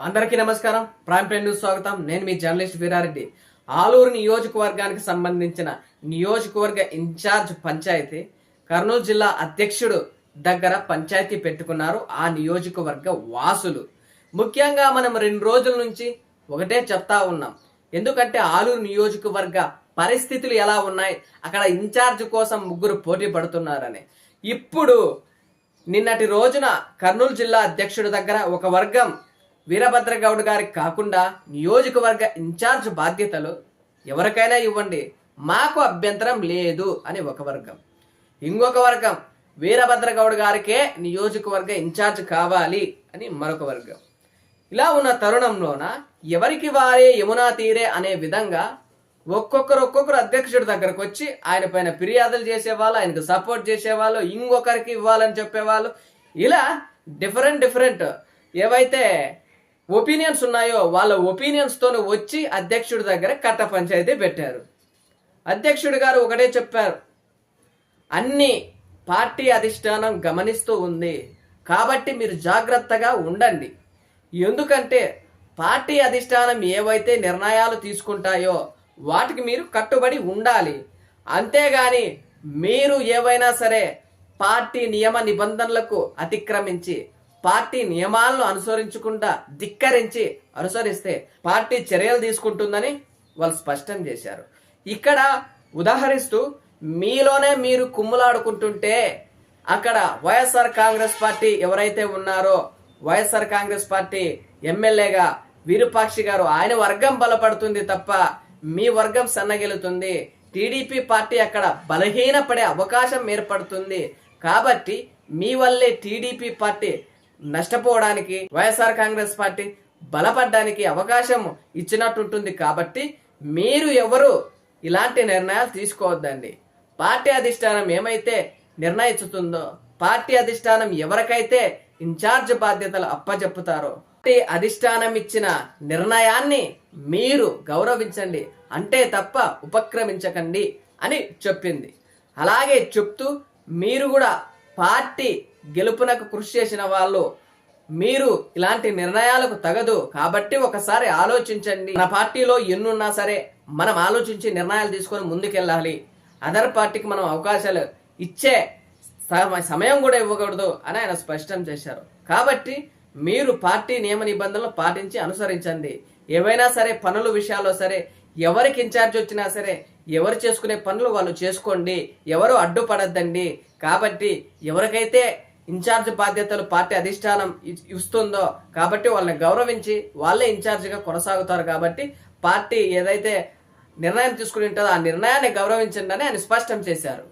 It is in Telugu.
అందరికీ నమస్కారం. ప్రైమ్ టైమ్ న్యూస్ స్వాగతం. నేను మీ జర్నలిస్ట్ వీరారెడ్డి. ఆలూరు నియోజకవర్గానికి సంబంధించిన నియోజకవర్గ ఇన్ఛార్జ్ పంచాయతీ కర్నూలు జిల్లా అధ్యక్షుడు దగ్గర పంచాయతీ పెట్టుకున్నారు ఆ నియోజకవర్గ వాసులు. ముఖ్యంగా మనం రెండు రోజుల నుంచి ఒకటే చెప్తా ఉన్నాం. ఎందుకంటే ఆలూరు నియోజకవర్గ పరిస్థితులు ఎలా ఉన్నాయి? అక్కడ ఇన్ఛార్జ్ కోసం ముగ్గురు పోటీ పడుతున్నారని. ఇప్పుడు నిన్నటి రోజున కర్నూలు జిల్లా అధ్యక్షుడి దగ్గర ఒక వర్గం వీరభద్రగౌడ్ గారికి కాకుండా నియోజకవర్గ ఇన్ఛార్జ్ బాధ్యతలు ఎవరికైనా ఇవ్వండి. మాకు అభ్యంతరం లేదు అని ఒక వర్గం. ఇంకొక వర్గం వీరభద్రగౌడ్ గారికే నియోజకవర్గ ఇన్ఛార్జ్ కావాలి అని మరొక వర్గం. ఇలా ఉన్న తరుణంలోన ఎవరికి వారే యమునా తీరే అనే విధంగా ఒక్కొక్కరు ఒక్కొక్కరు అధ్యక్షుడి దగ్గరకు వచ్చి ఆయన పైన ఫిర్యాదులు చేసేవాళ్ళు ఆయనకు సపోర్ట్ చేసేవాళ్ళు ఇంకొకరికి ఇవ్వాలని చెప్పేవాళ్ళు. ఇలా డిఫరెంట్ డిఫరెంట్ ఏవైతే ఒపీనియన్స్ ఉన్నాయో వాళ్ళ ఒపీనియన్స్తో వచ్చి అధ్యక్షుడి దగ్గర కట్ట పంచాయతీ పెట్టారు. అధ్యక్షుడు గారు ఒకటే చెప్పారు అన్ని పార్టీ అధిష్టానం గమనిస్తూ ఉంది కాబట్టి మీరు జాగ్రత్తగా ఉండండి. ఎందుకంటే పార్టీ అధిష్టానం ఏవైతే నిర్ణయాలు తీసుకుంటాయో వాటికి మీరు కట్టుబడి ఉండాలి. అంతేగాని మీరు ఏవైనా సరే పార్టీ నియమ నిబంధనలకు అతిక్రమించి పార్టీ నియమాలను అనుసరించకుండా ధిక్కరించి అనుసరిస్తే పార్టీ చర్యలు తీసుకుంటుందని వాళ్ళు స్పష్టం చేశారు. ఇక్కడ ఉదాహరిస్తూ మీలోనే మీరు కుమ్ములాడుకుంటుంటే అక్కడ వైఎస్ఆర్ కాంగ్రెస్ పార్టీ ఎవరైతే ఉన్నారో వైఎస్ఆర్ కాంగ్రెస్ పార్టీ ఎమ్మెల్యేగా విరూపాక్షి గారు ఆయన వర్గం బలపడుతుంది తప్ప మీ వర్గం సన్నగిలుతుంది. టీడీపీ పార్టీ అక్కడ బలహీనపడే అవకాశం ఏర్పడుతుంది. కాబట్టి మీ వల్లే టీడీపీ పార్టీ నష్టపోవడానికి వైఎస్ఆర్ కాంగ్రెస్ పార్టీ బలపడడానికి అవకాశం ఇచ్చినట్టుంటుంది కాబట్టి మీరు ఎవరు ఇలాంటి నిర్ణయాలు తీసుకోవద్దండి. పార్టీ అధిష్టానం ఏమైతే నిర్ణయించుతుందో పార్టీ అధిష్టానం ఎవరికైతే ఇన్ఛార్జ్ బాధ్యతలు అప్పజెప్పుతారో పార్టీ అధిష్టానం ఇచ్చిన నిర్ణయాన్ని మీరు గౌరవించండి. అంటే తప్ప ఉపక్రమించకండి అని చెప్పింది. అలాగే చెప్తూ మీరు కూడా పార్టీ గెలుపునకు కృషి చేసిన వాళ్ళు మీరు ఇలాంటి నిర్ణయాలకు తగదు. కాబట్టి ఒకసారి ఆలోచించండి. మన పార్టీలో ఎన్నున్నా సరే మనం ఆలోచించి నిర్ణయాలు తీసుకొని ముందుకెళ్ళాలి. అదర్ పార్టీకి మనం అవకాశాలు ఇచ్చే సమ- సమయం కూడా ఇవ్వకూడదు అని ఆయన స్పష్టం చేశారు. కాబట్టి మీరు పార్టీ నియమ నిబంధనలు పాటించి అనుసరించండి. ఏవైనా సరే పనుల విషయాల్లో సరే ఎవరికి ఇన్ఛార్జ్ వచ్చినా సరే ఎవరు చేసుకునే పనులు వాళ్ళు చేసుకోండి. ఎవరు అడ్డుపడద్దండి. కాబట్టి ఎవరికైతే ఇన్ఛార్జ్ బాధ్యతలు పార్టీ అధిష్టానం ఇస్తుందో కాబట్టి వాళ్ళని గౌరవించి వాళ్ళే ఇన్ఛార్జిగా కొనసాగుతారు కాబట్టి పార్టీ ఏదైతే నిర్ణయం తీసుకుని ఉంటుందో ఆ నిర్ణయాన్ని గౌరవించండి అని ఆయన స్పష్టం చేశారు.